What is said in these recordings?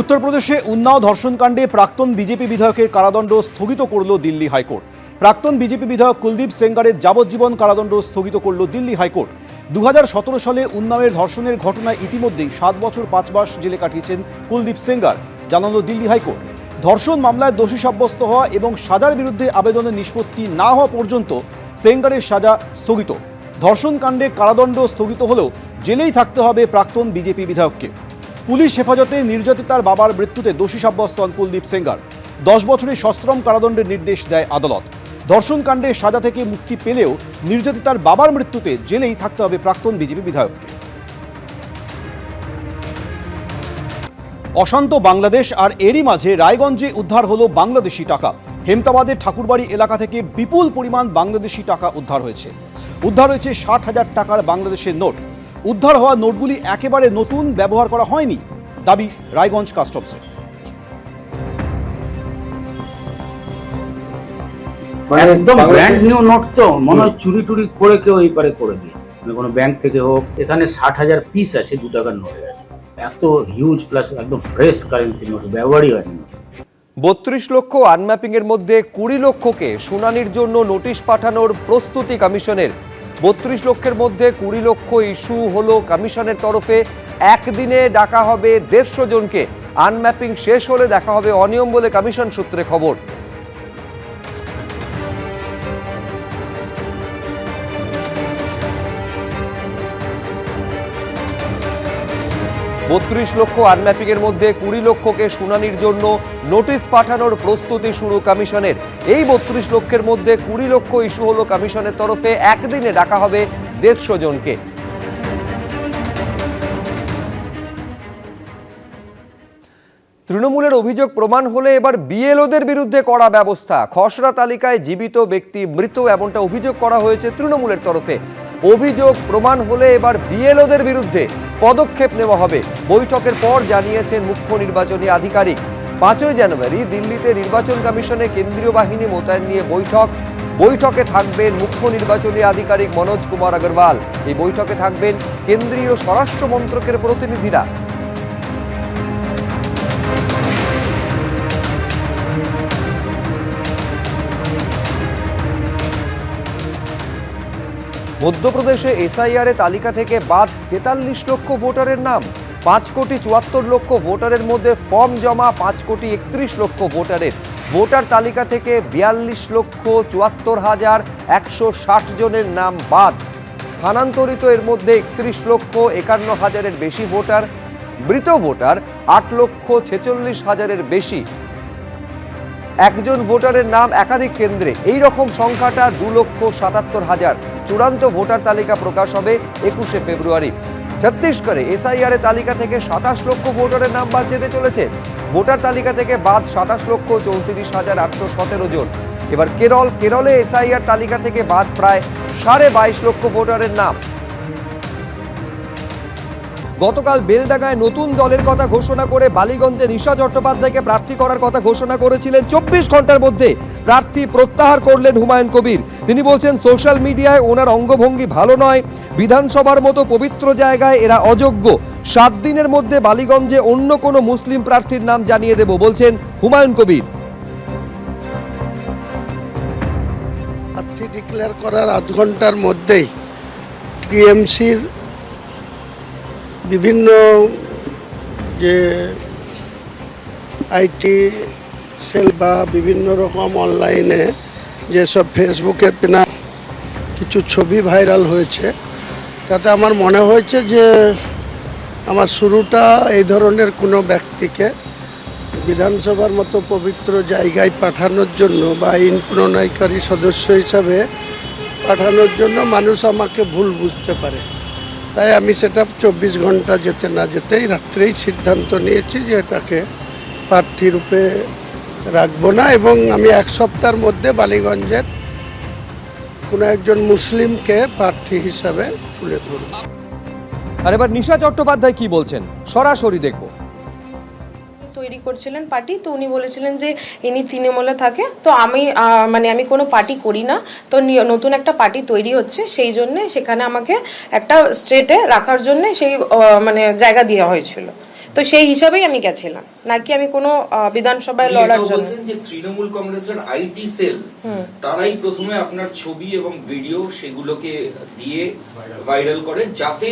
উত্তরপ্রদেশে উন্নাও ধর্ষণকাণ্ডে প্রাক্তন বিজেপি বিধায়কের কারাদণ্ড স্থগিত করল দিল্লি হাইকোর্ট। প্রাক্তন বিজেপি বিধায়ক কুলদীপ সেঙ্গারের যাবজ্জীবন কারাদণ্ড স্থগিত করল দিল্লি হাইকোর্ট। দু হাজার সতেরো সালে উন্নাওয়ের ধর্ষণের ঘটনায় ইতিমধ্যেই সাত বছর পাঁচ মাস জেলে কাটিয়েছেন কুলদীপ সেঙ্গার, জানালো দিল্লি হাইকোর্ট। ধর্ষণ মামলায় দোষী সাব্যস্ত হওয়া এবং সাজার বিরুদ্ধে আবেদনের নিষ্পত্তি না হওয়া পর্যন্ত সেঙ্গারের সাজা স্থগিত। ধর্ষণকাণ্ডে কারাদণ্ড স্থগিত হলেও জেলেই থাকতে হবে প্রাক্তন বিজেপি বিধায়ককে। পুলিশ হেফাজতে নির্যাতিতার বাবার মৃত্যুতে দোষী সাব্যস্ত হন কুলদীপ সেঙ্গার। দশ বছরের সশ্রম কারাদণ্ডের নির্দেশ দেয় আদালত। ধর্ষণ কাণ্ডে সাজা থেকে মুক্তি পেলেও নির্যাতিতার বাবার মৃত্যুতে জেলেই থাকতে হবে প্রাক্তন বিজেপি বিধায়ককে। অশান্ত বাংলাদেশ আর এরই মাঝে রায়গঞ্জে উদ্ধার হলো বাংলাদেশি টাকা। হেমতাবাদের ঠাকুরবাড়ি এলাকা থেকে বিপুল পরিমাণ বাংলাদেশি টাকা উদ্ধার হয়েছে। উদ্ধার হয়েছে ষাট হাজার টাকার বাংলাদেশের নোট। উদ্ধার হওয়া নোটগুলি একেবারে নতুন ব্যবহার করা হয়নি দাবি রায়গঞ্জ কাস্টমসের। মানে একদম ব্র্যান্ড নিউ নোট তো মনে হয় চুরি টুরি করে কেউ এই পারে করে দিয়ে মানে কোনো ব্যাংক থেকে হোক এখানে ষাট হাজার পিস আছে দু টাকার নোটে আছে। এত হিউজ প্লাস একদম ফ্রেশ কারেন্সি নোট ব্যবহারই হয়নি। বত্রিশ লক্ষ আনম্যাপিং এর মধ্যে কুড়ি লক্ষকে শুনানির জন্য নোটিশ পাঠানোর প্রস্তুতি কমিশনের বত্রিশ লক্ষের মধ্যে কুড়ি লক্ষ ইস্যু হলো কমিশনের তরফে। একদিনে ডাকা হবে দেড়শো জনকে। আনম্যাপিং শেষ হলে দেখা হবে অনিয়ম বলে কমিশন সূত্রে খবর। বত্রিশ লক্ষ আনম্যাপিং এর মধ্যে কুড়ি লক্ষকে শুনানির জন্য নোটিশ পাঠানোর প্রস্তুতি শুরু কমিশনের। এই বত্রিশ লক্ষের মধ্যে কুড়ি লক্ষ ইস্যু হলো কমিশনের তরফে। একদিনে ডাকা হবে দেড়শো জনকে। তৃণমূলের অভিযোগ প্রমাণ হলে এবার বিএলওদের বিরুদ্ধে করা ব্যবস্থা। খসড়া তালিকায় জীবিত ব্যক্তি মৃত এমনটা অভিযোগ করা হয়েছে তৃণমূলের তরফে। অভিযোগ প্রমাণ হলে এবার বিএলওদের বিরুদ্ধে। পদক্ষেপ নেওয়া হবে। বৈঠকের পর জানিয়েছেন মুখ্য নির্বাচনী আধিকারিক। পাঁচই জানুয়ারি দিল্লিতে নির্বাচন কমিশনে কেন্দ্রীয় বাহিনী মোতায়েন নিয়ে বৈঠক। বৈঠকে থাকবেন মুখ্য নির্বাচনী আধিকারিক মনোজ কুমার আগরওয়াল। এই বৈঠকে থাকবেন কেন্দ্রীয় স্বরাষ্ট্র মন্ত্রকের প্রতিনিধিরা। মধ্যপ্রদেশে এসআইআর তালিকা থেকে বাদ তেতাল্লিশ লক্ষ ভোটারের নাম। পাঁচ কোটি চুয়াত্তর লক্ষ ভোটারের মধ্যে ফর্ম জমা পাঁচ কোটি একত্রিশ লক্ষ ভোটারের। ভোটার তালিকা থেকে বিয়াল্লিশ লক্ষ চুয়াত্তর হাজার একশো ষাট জনের নাম বাদ। স্থানান্তরিত এর মধ্যে একত্রিশ লক্ষ একান্ন হাজারের বেশি ভোটার। মৃত ভোটার আট লক্ষ ছেচল্লিশ হাজারের বেশি। একজন ভোটারের নাম একাধিক কেন্দ্রে। এই রকম সংখ্যাটা দু লক্ষ সাতাত্তর হাজার। চূড়ান্ত ভোটার তালিকা প্রকাশ হবে একুশে ফেব্রুয়ারি। ছত্তিশগড়ে এসআইআর তালিকা থেকে সাতাশ লক্ষ ভোটারের নাম বাদ যেতে চলেছে। ভোটার তালিকা থেকে বাদ সাতাশ লক্ষ চৌত্রিশ হাজার আটশো সতেরো জন। এবার কেরল, কেরলে এসআইআর তালিকা থেকে বাদ প্রায় সাড়ে বাইশ লক্ষ ভোটারের নাম। গতকাল বেলডাঙ্গায় নতুন দলের কথা ঘোষণা করে বালিগঞ্জে নিশা চট্টোপাধ্যায়কে প্রার্থী করার কথা ঘোষণা করেছিলেন চব্বিশ ঘণ্টার মধ্যে। প্রার্থী প্রত্যাহার করলেন হুমায়ুন কবির। তিনি বলছেন, সোশ্যাল মিডিয়ায় ওনার অঙ্গভঙ্গি ভালো নয়। বিধানসভার মতো পবিত্র জায়গায় এরা অযোগ্য। সাত দিনের মধ্যে বালিগঞ্জে অন্য কোনো মুসলিম প্রার্থীর নাম জানিয়ে দেব, বলছেন হুমায়ুন কবির। প্রার্থী ডিক্লেয়ার করার আধ ঘণ্টার মধ্যেই টিএমসির বিভিন্ন যে আইটি সেল বা বিভিন্ন রকম অনলাইনে যেসব ফেসবুকে পেনা কিছু ছবি ভাইরাল হয়েছে, তাতে আমার মনে হয়েছে যে আমার শুরুটা এই ধরনের কোনো ব্যক্তিকে বিধানসভার মতো পবিত্র জায়গায় পাঠানোর জন্য বা আইন প্রণয়নকারী সদস্য হিসাবে পাঠানোর জন্য মানুষ আমাকে ভুল বুঝতে পারে। তাই আমি সেটা চব্বিশ ঘণ্টা যেতে না যেতেই রাত্রেই সিদ্ধান্ত নিয়েছি যে এটাকে প্রার্থী রূপে রাখব না এবং আমি এক সপ্তাহের মধ্যে বালিগঞ্জের কোনো একজন মুসলিমকে প্রার্থী হিসাবে তুলে ধরব। আর এবার নিশা চট্টোপাধ্যায় কি বলছেন? সরাসরি দেখব। তৈরি করছিলেন পার্টি তো উনি বলেছিলেন যে ইনি তৃণমূলে থাকে। তো আমি মানে আমি কোনো পার্টি করি না। তো নতুন একটা পার্টি তৈরি হচ্ছে সেই জন্য সেখানে আমাকে একটা স্টেটে রাখার জন্য সেই মানে জায়গা দেওয়া হয়েছিল। তো সেই হিসাবেই আমি গেছিলাম। নাকি আমি কোনো বিধানসভায় লড়ার জন্য। বলছেন যে তৃণমূল কংগ্রেসের আইটি সেল তারাই প্রথমে আপনার ছবি এবং ভিডিও সেগুলোকে দিয়ে ভাইরাল করে যাতে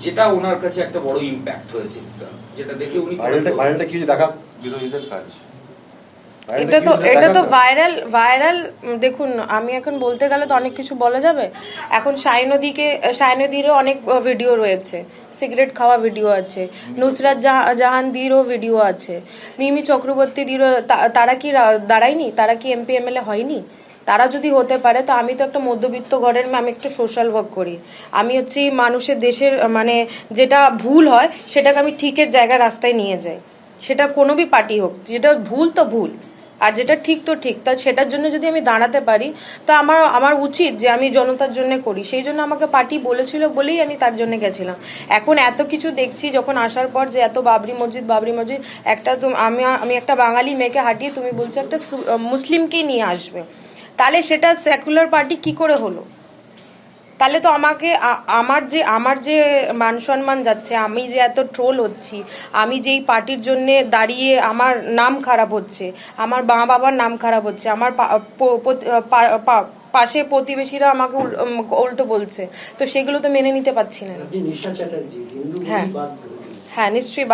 যেটা ওনার কাছে একটা বড় ইম্প্যাক্ট হয়েছে যেটা দেখে উনি ভাইরালটা কি দেখা বিরোধীদের কাজ। এটা তো এটা তো ভাইরাল ভাইরাল দেখুন আমি এখন বলতে গেলে তো অনেক কিছু বলা যাবে। এখন সাইনদীকে সাইনদীরও অনেক ভিডিও রয়েছে। সিগারেট খাওয়া ভিডিও আছে। নুসরাত জাহা- জাহানদিরও ভিডিও আছে। মিমি চক্রবর্তীদিরও তা- তারা কি দাঁড়ায়নি? তারা কি এমপি এমএলএ হয়নি? তারা যদি হতে পারে, তো আমি তো একটা মধ্যবিত্ত ঘরের আমি একটা সোশ্যাল ওয়ার্ক করি। আমি হচ্ছে মানুষের দেশের মানে যেটা ভুল হয়, সেটাকে আমি ঠিকের জায়গা রাস্তায় নিয়ে যাই। সেটা কোনো বি পার্টি হোক, যেটা ভুল তো ভুল, আর যেটা ঠিক তো ঠিক, তা সেটার জন্য যদি আমি দাঁড়াতে পারি, তা আমার আমার উচিত যে আমি জনতার জন্য করি। সেই জন্য আমাকে পার্টি বলেছিল বলেই আমি তার জন্য গেছিলাম। এখন এত কিছু দেখছি, যখন আসার পর যে এত বাবরি মসজিদ বাবরি মসজিদ, একটা আমি আমি একটা বাঙালি মেয়েকে হাঁটিয়ে তুমি বলছো একটা মুসলিমকেই নিয়ে আসবে। তাহলে সেটা সেকুলার পার্টি কি করে হলো? তাহলে তো আমাকে আমার যে আমার যে মান সম্মান যাচ্ছে আমি যে এত ট্রোল হচ্ছি আমি যেই পার্টির জন্য দাঁড়িয়ে আমার নাম খারাপ হচ্ছে আমার মা বাবার নাম খারাপ হচ্ছে আমার পাশে প্রতিবেশীরা আমাকে উল্টো বলছে তো সেগুলো তো মেনে নিতে পারছি না। হ্যাঁ। হ্যাঁ নিশ্চয়ই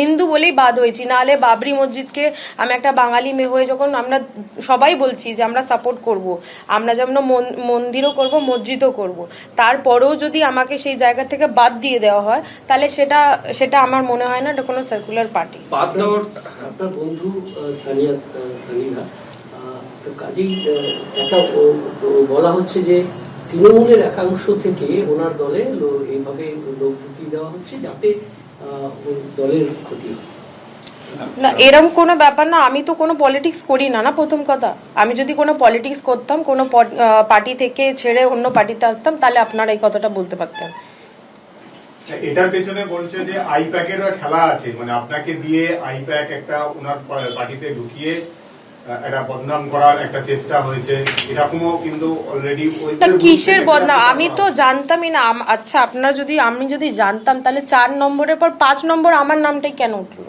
হিন্দু বলেই বাদ হয়েছি। নাহলে বাবরি মসজিদকে আমি একটা বাঙালি মেয়ে হয়ে যখন আমরা সবাই বলছি যে আমরা সাপোর্ট করব, আমরা যেমন মন- মন্দিরও করব, মসজিদও করব, তারপরেও যদি আমাকে সেই জায়গা থেকে বাদ দিয়ে দেওয়া হয়, তাহলে সেটা সেটা আমার মনে হয় না এটা কোনো সার্কুলার পার্টি আপনার বন্ধু সানিয়া বলা হচ্ছে যে তৃণমূলের একাংশ থেকে ওনার দলে এইভাবে লোক ঢুকিয়ে দেওয়া হচ্ছে যাতে দলের ক্ষতি না এরম কোনো ব্যাপার না আমি তো কোনো পলিটিক্স করি না না প্রথম কথা? আমি যদি কোনো পলিটিক্স করতাম কোনো পার্টি থেকে ছেড়ে অন্য পার্টিতে আসতাম তাহলে আপনারা এই কথাটা বলতে পারতেন। এটার পেছনে বলছে যে আইপ্যাকেরও খেলা আছে। মানে আপনাকে দিয়ে আইপ্যাক একটা ওনার পার্টিতে ঢুকিয়ে একটা বদনাম করার একটা চেষ্টা হয়েছে। এরকমও কিন্তু অলরেডি কিসের বদনাম? আমি তো জানতামই না। আচ্ছা আপনারা যদি আমি যদি জানতাম তাহলে চার নম্বরের পর পাঁচ নম্বর আমার নামটাই কেন উঠল?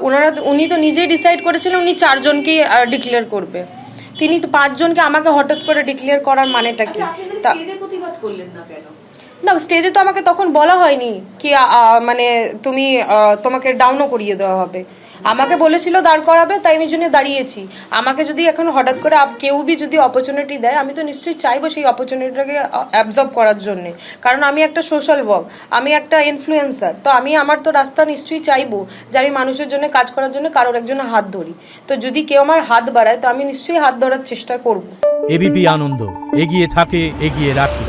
ওনারা উনি তো নিজেই ডিসাইড করেছিলেন উনি চারজনকেই ডিক্লেয়ার করবে। তিনি তো পাঁচজনকে আমাকে হঠাৎ করে ডিক্লেয়ার করার মানেটা কি? তা- না স্টেজে তো আমাকে তখন বলা হয়নি কি মানে তুমি তোমাকে ডাউনও করিয়ে দেওয়া হবে। আমাকে বলেছিল দাঁড় করাবে, তাই আমি জন্য দাঁড়িয়েছি। আমাকে যদি এখন হঠাৎ করে কেউ বি যদি অপরচুনিটি দেয়, আমি তো নিশ্চয়ই চাইব সেই অপরচুনিটিটাকে অ্যাবজর্ব করার জন্যে। কারণ আমি একটা সোশ্যাল ওয়ার্ক আমি একটা ইনফ্লুয়েন্সার তো আমি আমার তো রাস্তা নিশ্চয়ই চাইব যে আমি মানুষের জন্য কাজ করার জন্য কারোর একজনের হাত ধরি। তো যদি কেউ আমার হাত বাড়ায়, তো আমি নিশ্চয়ই হাত ধরার চেষ্টা করব। এবিপি আনন্দ, এগিয়ে থাকে, এগিয়ে রাখে।